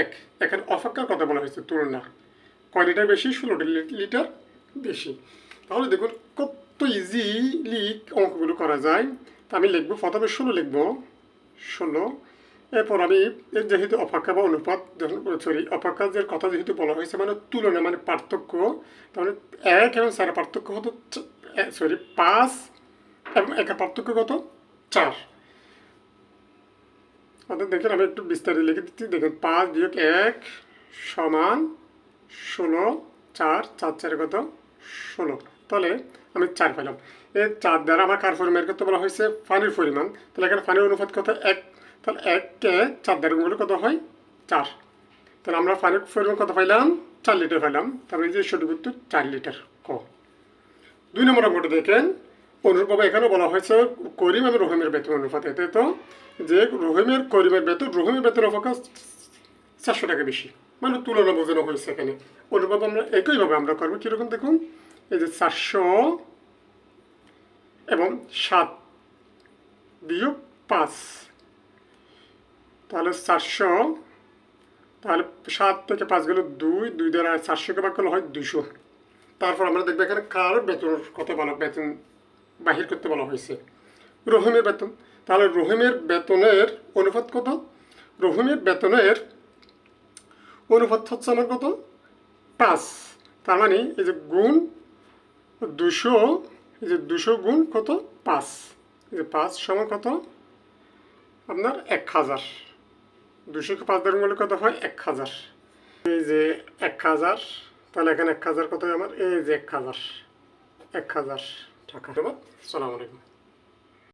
এক, এখানে অপেক্ষার কথা বলা হয়েছে, তুলনা। কয় লিটার বেশি? ষোলো লিটার বেশি। তাহলে দেখুন, কত ইজিলি অঙ্কগুলো করা যায়। তা আমি লিখব, প্রথমে ষোলো লিখব। ষোলো। এরপর আমি এর যেহেতু অপেক্ষা বা অনুপাত সরি অপেক্ষার কথা যেহেতু বলা হয়েছে মানে তুলনা মানে পার্থক্য, তাহলে এক এবং চারের পার্থক্য হতো সরি পাঁচ এবং একা পার্থক্য কত? চার। অর্থাৎ দেখেন আমি একটু বিস্তারিত লিখে দিচ্ছি। দেখুন, পাঁচ বিয়োগ এক সমান ষোলো, চার চার চারে কত? ষোলো। তাহলে আমি চার পেলাম এই চার দ্বারা আমার কার পরিমাণ করতে বলা হয়েছে? পানির পরিমাণ। তাহলে এখানে পানির অনুপাত কত? এক। তাহলে এককে চার দ্বারা গুলো কত হয়? চার। তাহলে আমরা পানির পরিমাণ কত পাইলাম? চার লিটার পাইলাম। তারপরে এই যে সঠিক উত্তর, চার লিটার ক। দুই নম্বর অঙ্কটা দেখেন। অনুরূপভাবে এখানে বলা হয়েছে, করিম এবং রহিমের বেতন অনুপাত। এতে তো? যে রহিমের, করিমের বেতন, রহিমের বেতন অপেক্ষা চারশো টাকা বেশি। মানে তুলনা বোঝানো হয়েছে এখানে। অনুরূপভাবে আমরা, একইভাবে আমরা করব কীরকম দেখুন? এই যে চারশো এবং সাত বিয়োগ পাঁচ। তাহলে চারশো, তাহলে সাত থেকে পাঁচ গেলে দুই দুই দ্বারা চারশোকে ভাগ করলে হয় দুশো তারপর আমরা দেখব এখানে কার বেতনের কথা বলা, বেতন বাহির করতে বলা হয়েছে। রহিমের বেতন। তাহলে রহিমের বেতনের অনুপাত কত? রহিমের বেতনের অনুপাত হচ্ছে আমার কত? পাঁচ। তার মানে এই যে গুণ দুশো, এই যে দুশো গুণ কত? পাঁচ। এই যে পাঁচ সমান কত? আপনার এক হাজার। দুশোকে পাঁচ দ্বারা গুণলে কত হয়? এক হাজার। এই যে এক হাজার, তাহলে এখানে এক হাজার কত আমার? এই যে এক হাজার। এক হাজার। টাকা। ধন্যবাদ। সালাম